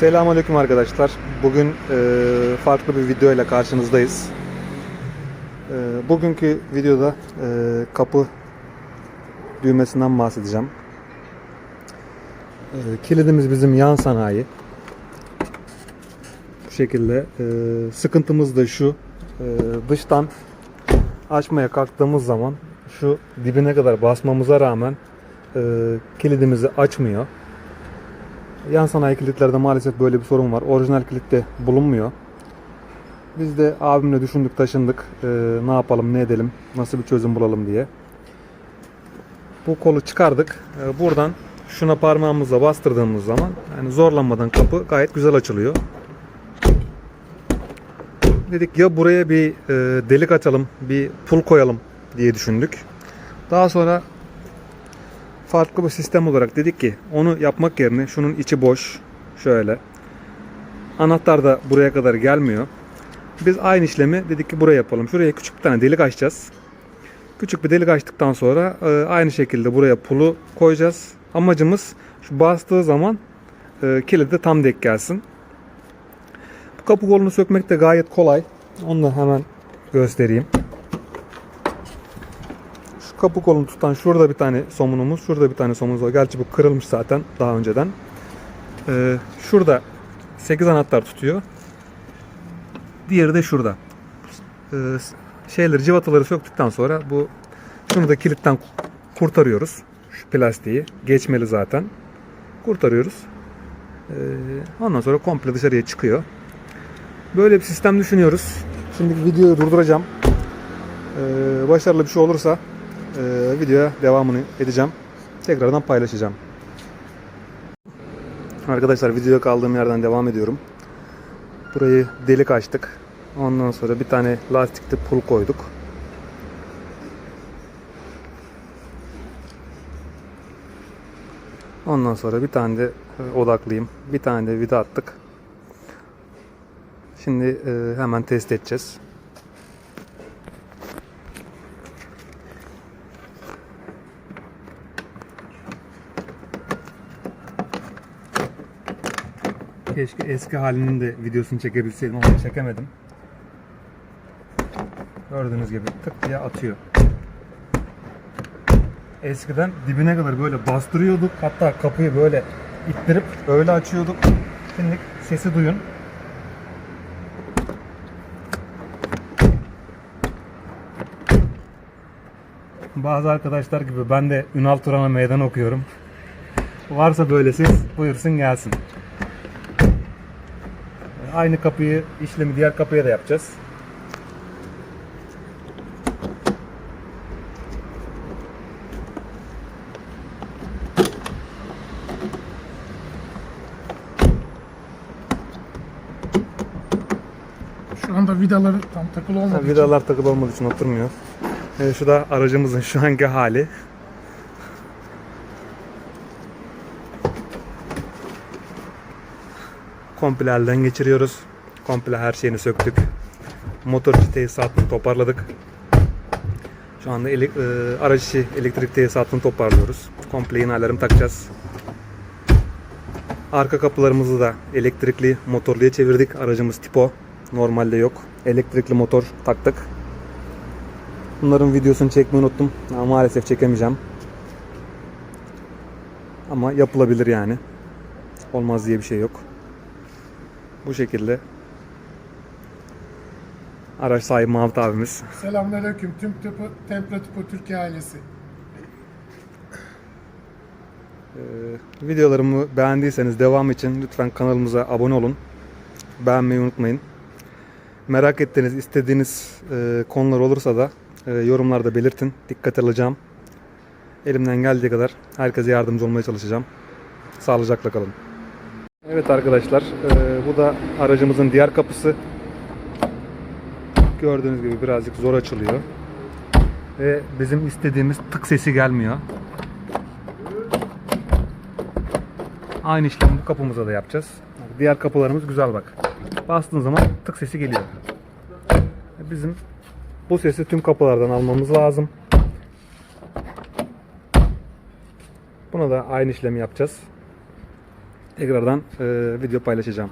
Selamünaleyküm arkadaşlar. Bugün e, farklı bir video ile karşınızdayız. E, bugünkü videoda e, kapı düğmesinden bahsedeceğim. E, kilidimiz bizim yan sanayi. Bu şekilde. E, sıkıntımız da şu. E, dıştan açmaya kalktığımız zaman şu dibine kadar basmamıza rağmen e, kilidimizi açmıyor. Yan sanayi kilitlerde maalesef böyle bir sorun var. Orijinal kilitte bulunmuyor. Biz de abimle düşündük taşındık. Ee, ne yapalım ne edelim nasıl bir çözüm bulalım diye. Bu kolu çıkardık. Ee, buradan şuna parmağımızla bastırdığımız zaman yani zorlanmadan kapı gayet güzel açılıyor. Dedik ya buraya bir e, delik açalım, bir pul koyalım diye düşündük. Daha sonra farklı bir sistem olarak dedik ki onu yapmak yerine şunun içi boş şöyle anahtar da buraya kadar gelmiyor. Biz aynı işlemi dedik ki buraya yapalım. Şuraya küçük bir tane delik açacağız. Küçük bir delik açtıktan sonra e, aynı şekilde buraya pulu koyacağız. Amacımız şu bastığı zaman e, kilidi tam denk gelsin. Bu kapı kolunu sökmek de gayet kolay. Onu da hemen göstereyim. Kapı kolunu tutan şurada bir tane somunumuz, şurada bir tane somunumuz var. Gerçi bu kırılmış zaten daha önceden. Ee, şurada 8 anahtar tutuyor. Diğeri de şurada. Ee, şeyleri, civataları söktükten sonra bu şunu da kilitten kurtarıyoruz. Şu plastiği. Geçmeli zaten. Kurtarıyoruz. Ee, ondan sonra komple dışarıya çıkıyor. Böyle bir sistem düşünüyoruz. Şimdi videoyu durduracağım. Ee, başarılı bir şey olursa e, videoya devamını edeceğim. Tekrardan paylaşacağım. Arkadaşlar videoya kaldığım yerden devam ediyorum. Burayı delik açtık. Ondan sonra bir tane lastikli pul koyduk. Ondan sonra bir tane de e, odaklıyım. Bir tane de vida attık. Şimdi e, hemen test edeceğiz. Keşke eski halinin de videosunu çekebilseydim ama çekemedim. Gördüğünüz gibi tık diye atıyor. Eskiden dibine kadar böyle bastırıyorduk. Hatta kapıyı böyle ittirip öyle açıyorduk. Şimdi sesi duyun. Bazı arkadaşlar gibi ben de Ünal Turan'a meydan okuyorum. Varsa böyle buyursun gelsin. Aynı kapıyı işlemi diğer kapıya da yapacağız. Şu anda vidaları tam takılı olmadığı için Vidalar takılı olmadığı için oturmuyor. Ee, şu da aracımızın şu anki hali. Komple geçiriyoruz. Komple her şeyini söktük. Motor içi tesisatını toparladık. Şu anda ele, e, araç içi elektrik tesisatını toparlıyoruz. Komple yeni alarm takacağız. Arka kapılarımızı da elektrikli motorluya çevirdik. Aracımız tipo. Normalde yok. Elektrikli motor taktık. Bunların videosunu çekmeyi unuttum. Ama maalesef çekemeyeceğim. Ama yapılabilir yani. Olmaz diye bir şey yok. Bu şekilde araç sahibi Mahmut abimiz. Selamünaleyküm tüm tıpı, Temple Tıpı Türkiye ailesi. Ee, videolarımı beğendiyseniz devam için lütfen kanalımıza abone olun. Beğenmeyi unutmayın. Merak ettiğiniz, istediğiniz e, konular olursa da e, yorumlarda belirtin. Dikkat alacağım. Elimden geldiği kadar herkese yardımcı olmaya çalışacağım. Sağlıcakla kalın. Evet arkadaşlar, e, bu da aracımızın diğer kapısı. Gördüğünüz gibi birazcık zor açılıyor. Ve bizim istediğimiz tık sesi gelmiyor. Aynı işlemi bu kapımıza da yapacağız. Diğer kapılarımız güzel bak. Bastığın zaman tık sesi geliyor. Bizim bu sesi tüm kapılardan almamız lazım. Buna da aynı işlemi yapacağız. Tekrardan e, video paylaşacağım.